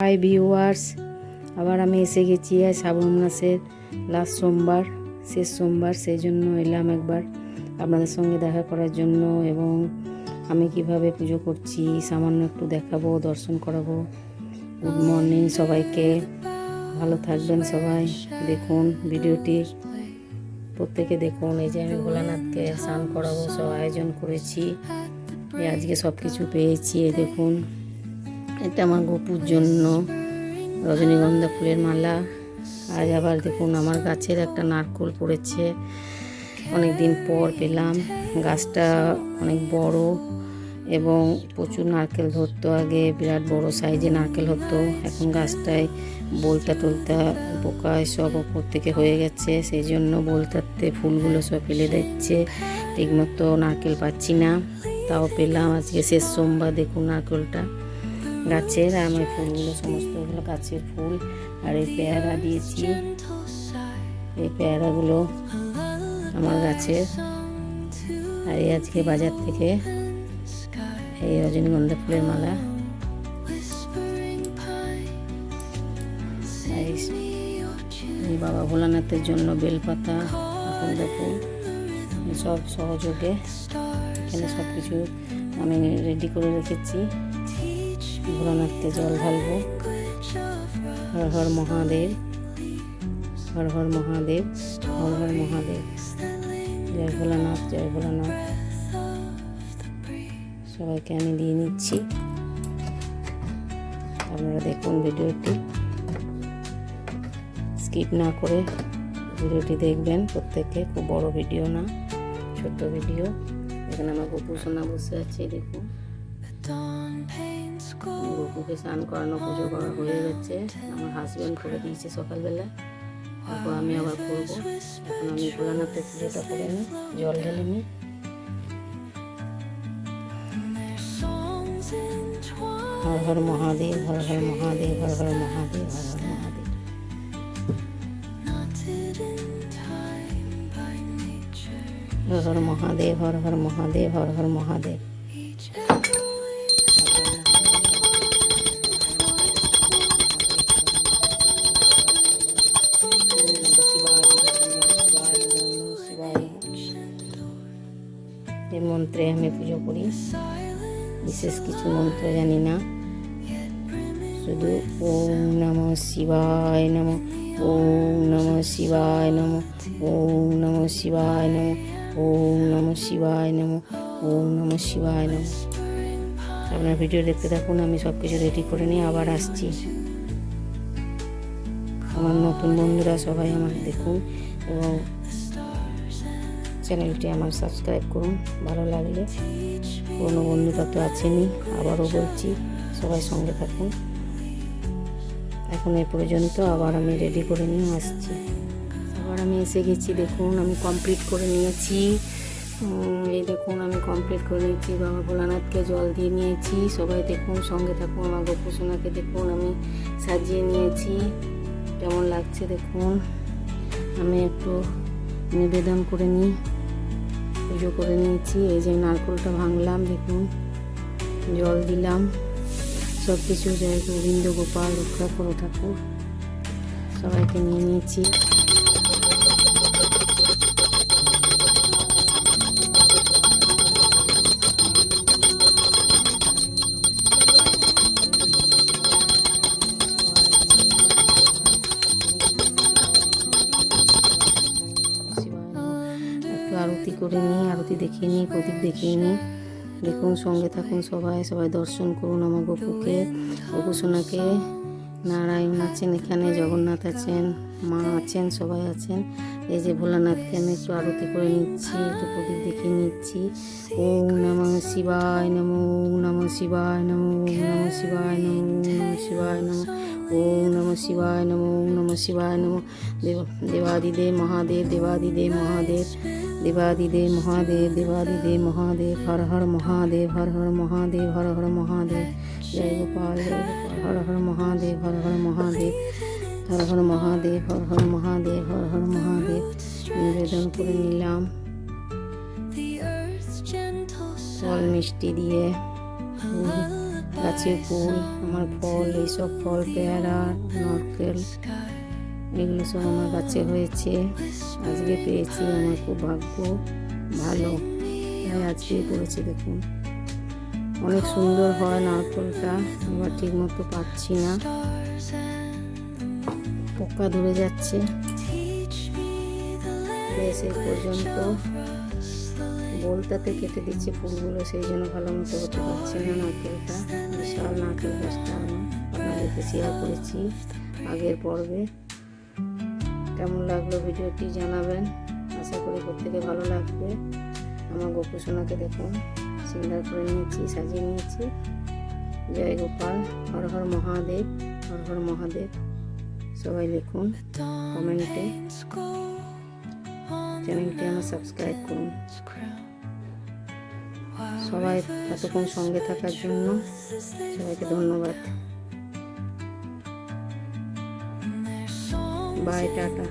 Hi viewers আবার আমি এসে গেছি শ্রাবণ মাসের লাস্ট সোমবার, শেষ সোমবার সেই জন্য এলাম একবার আপনাদের সঙ্গে দেখা করার জন্য এবং আমি কীভাবে পুজো করছি সামান্য একটু দেখাবো, দর্শন করাবো। গুড মর্নিং সবাইকে। ভালো থাকবেন সবাই। দেখুন ভিডিওটি। প্রত্যেকে দেখুন, এই যে আমি ভোলানাথকে স্নান করাবো, সব আয়োজন করেছি। আজকে সব কিছু পেয়েছি দেখুন। এটা আমার গপুর জন্য। রজনীগন্ধা ফুলের মালা। আজ আবার দেখুন, আমার গাছের একটা নারকোল পড়েছে। অনেক দিন পর পেলাম। গাছটা অনেক বড় এবং প্রচুর নারকেল ধরতো আগে, বিরাট বড় সাইজে নারকেল হতো। এখন গাছটায় বলতা টলতা পোকা সব ওপর থেকে হয়ে গেছে। সেই জন্য বলতাতে ফুলগুলো সব ফেলে দিচ্ছে। ঠিকমতো নারকেল পাচ্ছি না। তাও পেলাম আজকে শেষ সোমবার, দেখুন নারকেলটা। গাছের আমার ফুলগুলো সমস্তগুলো গাছের ফুল আর এই পেয়ারা দিয়েছি। এই পেয়ারাগুলো আমার গাছের। আর এই আজকে বাজার থেকে এই রজনীগন্ধা ফুলের মালা। বাবা ভোলানাথের জন্য বেলপাতা, আকন্দ ফুল, সব সহযোগে এখানে সব কিছু আমি রেডি করে রেখেছি। ভোলানাথকে জল ঢালবো। হর হর মহাদেব, হর হর মহাদেব, হর হর মহাদেব। জয় ভোলানাথ জয় ভোলানাথ। সবাইকে আমি দিয়ে নিচ্ছি। আপনারা দেখুন ভিডিওটি। স্কিপ না করে ভিডিওটি দেখবেন। প্রত্যেকে খুব বড় ভিডিও না, ছোট্ট ভিডিও। এখানে আমার গপু সোনা বসে আছে, দেখুন। গপুকে স্নান করানো, পুজো করা হয়ে গেছে। আমার হাজব্যান্ড করে দিয়েছে সকালবেলা। তারপর আমি আবার করব। এখন আমি ভোলানাথের পুজোটা করে নিই, জল ঢেলে নিই। হর হর মহাদেব, হর হর মহাদেব, হর হর মহাদেব, হর হর মহাদেব। হর হর মহাদেব, হর হর মহাদেব, হর হর মহাদেব। মন্ত্রে আমি পুজো করি। বিশেষ কিছু মন্ত্র জানি না। শুধু ওম নম শিবায় নম, ওম নম শিবায় নম, ওম নম শিবায় নম, ওম নম শিবায় নম, ওম নম শিবায় নম। আপনার ভিডিও দেখতে থাকুন, আমি সব কিছু রেডি করে নিয়ে আবার আসছি। আমার নতুন বন্ধুরা সবাই আমার দেখুন। এবং চ্যানেলটি আমার সাবস্ক্রাইব করুন, ভালো লাগলে। পুরনো বন্ধুরা তো আছেনই, আবারও বলছি, সবাই সঙ্গে থাকুন। এখন এ পর্যন্ত আবার আমি রেডি করে নিয়ে আসছি। আবার আমি এসে গেছি, দেখুন আমি কমপ্লিট করে নিয়েছি। এই দেখুন আমি কমপ্লিট করে নিয়েছি, বাবা ভোলানাথকে জল দিয়ে নিয়েছি। সবাই দেখুন, সঙ্গে থাকুন আমার গোপুসোনাকে দেখুন, আমি সাজিয়ে নিয়েছি। কেমন লাগছে দেখুন, আমি একটু নিবেদন করে নিই। পুজো করে নিয়েছি। এই যে নারকোলটা ভাঙলাম, দেখুন, জল দিলাম। সব কিছু জয় গোবিন্দ গোপাল রক্ষা করো ঠাকুর, সবাইকে নিয়ে নিয়েছি। আরতি করে নিই আরতি দেখিয়ে নিই প্রদীপ দেখিয়ে নিই দেখুন সঙ্গে থাকুন সবাই সবাই দর্শন করুন আমার গপুকে গপু সোনাকে নারায়ণ আছেন এখানে, জগন্নাথ আছেন, মা আছেন, সবাই আছেন। এই যে ভোলানাথকে আমি একটু আরতি করে নিচ্ছি, একটু প্রদীপ দেখিয়ে নিচ্ছি। ওম নম শিবায় নম নম শিবায় নম নম শিবায় নম নম শিবায় নম। ওম নম শিবায় নম ওম নম শিবায় নম দেব দেবাদিদেব মহাদেব দেবাদিদেব মহাদেব দেবাদিদেব মহাদেব দেবাদিদেব মহাদেব হর হর মহাদেব হর হর মহাদেব হর হর মহাদেব জয় গোপাল জয় গোপাল হর হর মহাদেব হর হর মহাদেব হর হর মহাদেব হর হর মহাদেব হর হর মহাদেব নিবেদন করে নিলাম ফল মিষ্টি দিয়ে গাছের ফুল, আমার ফল, এইসব ফল, পেয়ারা, নরকেল, এগুলো সব আমার গাছে হয়েছে। আজকে পেয়েছি আমার খুব ভাগ্য, ভালো। তাই আজকে পড়েছে দেখুন। অনেক সুন্দর হয় নারকেলটা, এবার ঠিক মতো পাচ্ছি না। পোকা ধরে যাচ্ছে। এই পর্যন্ত। বোলটাতে কেটে দিচ্ছে ফুলগুলো, সেই জন্য ভালো মতো হতে পারছে না নারকেলটা। বিশাল নারকেল গাছটা আমি আপনাদেরকে শেয়ার করেছি আগের পর্বে। কেমন লাগল ভিডিওটি জানাবেন। আশা করি প্রত্যেকে ভালো লাগবে। আমার গোপুসোনাকে দেখুন, সিঙ্গার করে নিয়েছি, সাজিয়ে নিয়েছি। জয় গোপাল, হর হর মহাদেব, হর হর মহাদেব। সবাই লিখুন কমেন্টে। চ্যানেলটি আমার সাবস্ক্রাইব করুন। সবাই এতক্ষণ সঙ্গে থাকার জন্য সবাইকে ধন্যবাদ। Bye tata.